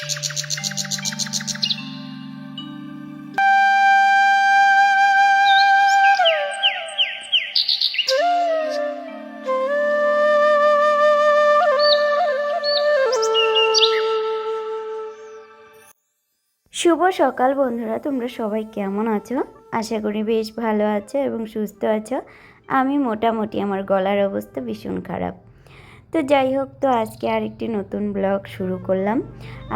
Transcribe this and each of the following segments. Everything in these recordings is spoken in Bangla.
শুভ সকাল বন্ধুরা, তোমরা সবাই কেমন আছো? আশা করি বেশ ভালো আছো এবং সুস্থ আছো। আমি মোটামুটি আমার গলার অবস্থা ভীষণ খারাপ। তো যাই হোক, তো আজকে আরেকটি নতুন ব্লগ শুরু করলাম।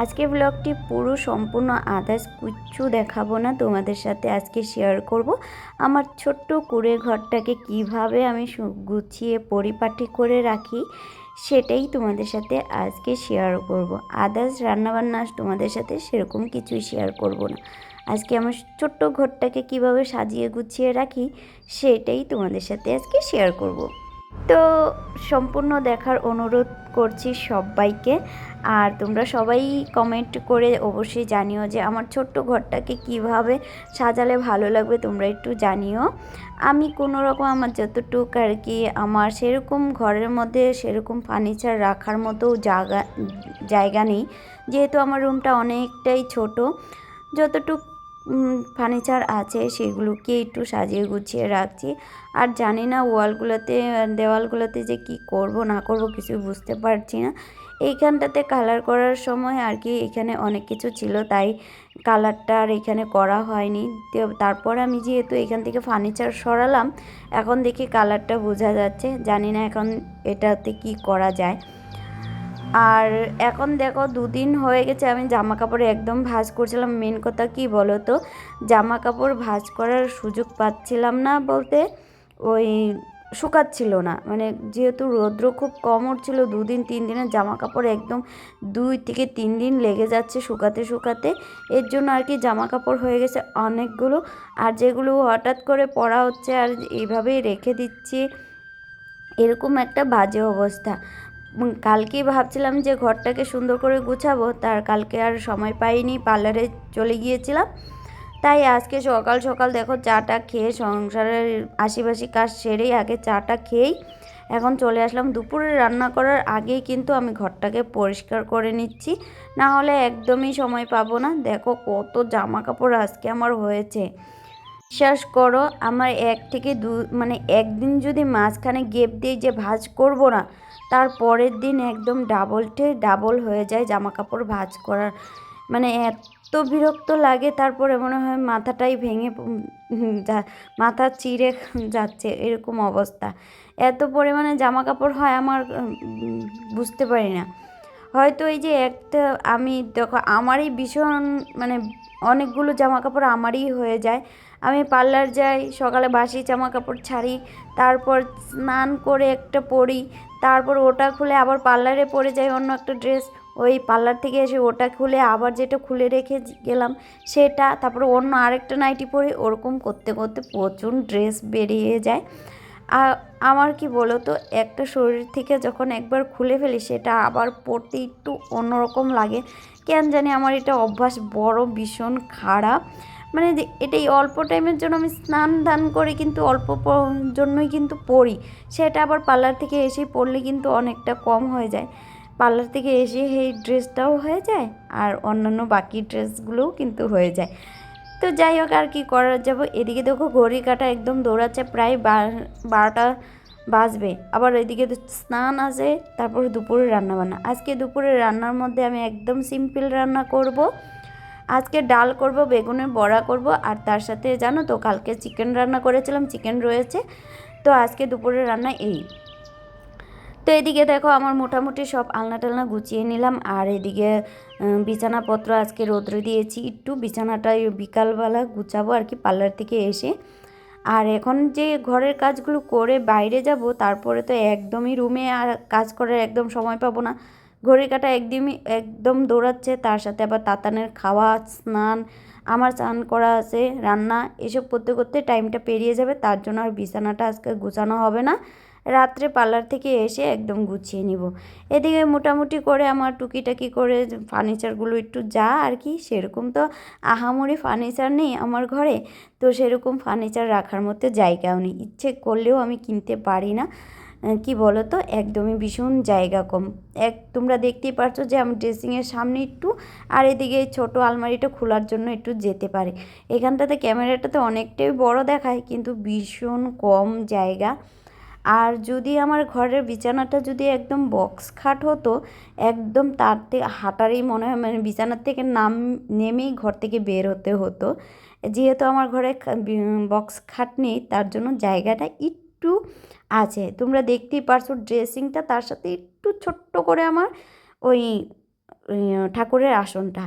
আজকে ব্লগটি পুরো সম্পূর্ণ আদার্স কিচ্ছু দেখাবো না, তোমাদের সাথে আজকে শেয়ার করব। আমার ছোট্ট কুড়ে ঘরটাকে কীভাবে আমি গুছিয়ে পরিপাটি করে রাখি, সেটাই তোমাদের সাথে আজকে শেয়ার করব। আদার্স রান্নাবান্না তোমাদের সাথে সেরকম কিছুই শেয়ার করব না। আজকে আমার ছোট্ট ঘরটাকে কীভাবে সাজিয়ে গুছিয়ে রাখি, সেটাই তোমাদের সাথে আজকে শেয়ার করব। তো সম্পূর্ণ দেখার অনুরোধ করছি সবাইকে। আর তোমরা সবাই কমেন্ট করে অবশ্যই জানিও যে আমার ছোট্ট ঘরটাকে কীভাবে সাজালে ভালো লাগবে তোমরা একটু জানিও। আমি কোনো রকম আমার যতটুক আর কি আমার সেরকম ঘরের মধ্যে সেরকম ফার্নিচার রাখার মতো জায়গা জায়গা নেই। যেহেতু আমার রুমটা অনেকটাই ছোট, যতটুক ফার্নিচার আছে, সেগুলোকে একটু সাজিয়ে গুছিয়ে রাখছি। আর জানি না ওয়ালগুলোতে, দেওয়ালগুলোতে যে কি করব, না করব কিছু বুঝতে পারছি না। এইখানটাতে কালার করার সময় আর কি এখানে অনেক কিছু ছিল, তাই কালারটা আর এখানে করা হয়নি। তারপর আমি যেহেতু এখান থেকে ফার্নিচার সরালাম, এখন দেখি কালারটা বোঝা যাচ্ছে। জানি না এখন এটাতে কি করা যায়। আর এখন দেখো দুদিন হয়ে গেছে, আমি জামা কাপড় একদম ভাঁজ করছিলাম। মেন কথা কি বলো তো? জামা কাপড় ভাঁজ করার সুযোগ পাচ্ছিলাম না বলতে ওই শুকাচ্ছিল না। মানে যেহেতু রৌদ্র খুব কম উঠছিল, দুদিন, তিন দিনের জামা কাপড় একদম দুই থেকে তিন দিন লেগে যাচ্ছে শুকাতে শুকাতে। এর জন্য আর কি জামা কাপড় হয়ে গেছে অনেকগুলো। আর যেগুলো হঠাৎ করে পরা হচ্ছে আর এইভাবেই রেখে দিচ্ছি, এরকম একটা বাজে অবস্থা। উম, কালকেই ভাবছিলাম যে ঘরটাকে সুন্দর করে গুছাবো তার কালকে আর সময় পাইনি পার্লারে চলে গিয়েছিলাম। তাই আজকে সকাল সকাল দেখো চাটা খেয়ে সংসারের আশিপাশি কাজ সেরেই আগে চাটা খেয়েই এখন চলে আসলাম। দুপুরে রান্না করার আগেই কিন্তু আমি ঘরটাকে পরিষ্কার করে নিচ্ছি না হলে একদমই সময় পাবো না। দেখো কত জামা কাপড় আজকে আমার হয়েছে। বিশ্বাস করো, আমার এক থেকে দু মানে একদিন যদি মাঝখানে গেপ দিয়ে যে ভাজ করব না, তার পরের দিন একদম ডাবলটে ডাবল হয়ে যায় জামা কাপড় ভাজ করার। মানে এত বিরক্ত লাগে, তারপরে মনে হয় মাথাটাই ভেঙে মাথা চিড়ে যাচ্ছে, এরকম অবস্থা। এত পরিমাণে জামা কাপড় হয় আমার বুঝতে পারি না। হয়তো এই যে একটা, আমি দেখো, আমারই ভীষণ মানে অনেকগুলো জামা কাপড় আমারই হয়ে যায়। আমি পার্লার যাই, সকালে বাসি জামা কাপড় ছাড়ি, তারপর স্নান করে একটা পরি, তারপর ওটা খুলে আবার পার্লারে পরে যাই অন্য একটা ড্রেস। ওই পার্লার থেকে এসে ওটা খুলে আবার যেটা খুলে রেখে গেলাম সেটা, তারপরে অন্য আরেকটা নাইটি পরে ওরকম করতে করতে প্রচুর ড্রেস বেরিয়ে যায়। আর আমার কি বলো তো একটা শরীর থেকে যখন একবার খুলে ফেলি সেটা আবার পরতে একটু অন্যরকম লাগে। কেন জানি আমার এটা অভ্যাস বড় ভীষণ খারাপ। মানে এটাই অল্প টাইমের জন্য আমি স্নান দান করে কিন্তু অল্প জন্যই কিন্তু পড়ি। সেটা আবার পার্লার থেকে এসেই পড়লে কিন্তু অনেকটা কম হয়ে যায়। পার্লার থেকে এসে এই ড্রেসটাও হয়ে যায় আর অন্যান্য বাকি ড্রেসগুলোও কিন্তু হয়ে যায়। তো যাই হোক, আর কি করা যাব? এদিকে দেখো ঘড়ি কাটা একদম দৌড়াচ্ছে, প্রায় বার- বারোটা বাজবে। আবার এদিকে স্নান আছে, তারপর দুপুরে রান্না বান্না আজকে দুপুরে রান্নার মধ্যে আমি একদম সিম্পল রান্না করব। আজকে ডাল করব, বেগুনের বড়া করব, আর তার সাথে জানো তো, কালকে চিকেন রান্না করেছিলাম, চিকেন রয়েছে। তো আজকে দুপুরে রান্না এই। তো এদিকে দেখো, আমার মোটামুটি সব আলনা টালনা গুছিয়ে নিলাম, আর এদিকে বিছানাপত্র আজকে রোদ্রে দিয়েছি। একটু বিছানাটা বিকালবেলা গুছাবো আর কি, পার্লার থেকে এসে। আর এখন যে ঘরের কাজগুলো করে বাইরে যাব, তারপরে তো একদমই রুমে আর কাজ করার একদম সময় পাবো না। ঘড়ি কাটা একদমই একদম দৌড়াচ্ছে, তার সাথে আবার তাতানের খাওয়া, স্নান, আমার স্নান করা আছে, রান্না, এসব করতে করতে টাইমটা পেরিয়ে যাবে, তার জন্য আর বিছানাটা আজকে গুছানো হবে না। রাত্রে পার্লার থেকে এসে একদম গুছিয়ে নিব। এদিকে মোটামুটি করে আমার টুকিটাকি করে ফার্নিচারগুলো একটু যা আর কি, সেরকম তো আহামরি ফার্নিচার নেই আমার ঘরে, তো সেরকম ফার্নিচার রাখার মতো জায়গাও নেই। ইচ্ছে করলেও আমি কিনতে পারি না। কি বলো তো একদমই ভীষণ জায়গা কম। এক, তোমরা দেখতেই পারছ যে আমি ড্রেসিংয়ের সামনে একটু আর এদিকে ছোটো আলমারিটা খোলার জন্য একটু যেতে পারে। এখানটাতে ক্যামেরাটাতে অনেকটাই বড় দেখায়, কিন্তু ভীষণ কম জায়গা। আর যদি আমার ঘরের বিছানাটা যদি একদম বক্স খাট হতো, একদম তার থেকে হাঁটারই মনে হয় মানে বিছানার থেকে নাম, নেমেই ঘর থেকে বের হতে হতো। যেহেতু আমার ঘরে বক্স খাট নেই, তার জন্য জায়গাটা একটু আছে। তোমরা দেখতেই পারছ ড্রেসিংটা তার সাথে একটু ছোট্ট করে আমার ওই ঠাকুরের আসনটা।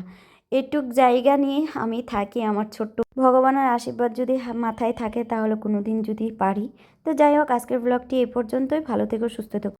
এটুক জায়গা নিয়ে আমি থাকি আমার ছোট্ট। ভগবানের আশীর্বাদ যদি মাথায় থাকে তাহলে কোনো দিন যদি পারি। তো যাই হোক, আজকের ব্লগটি এই পর্যন্তই। ভালো থেকো, সুস্থ থেকো।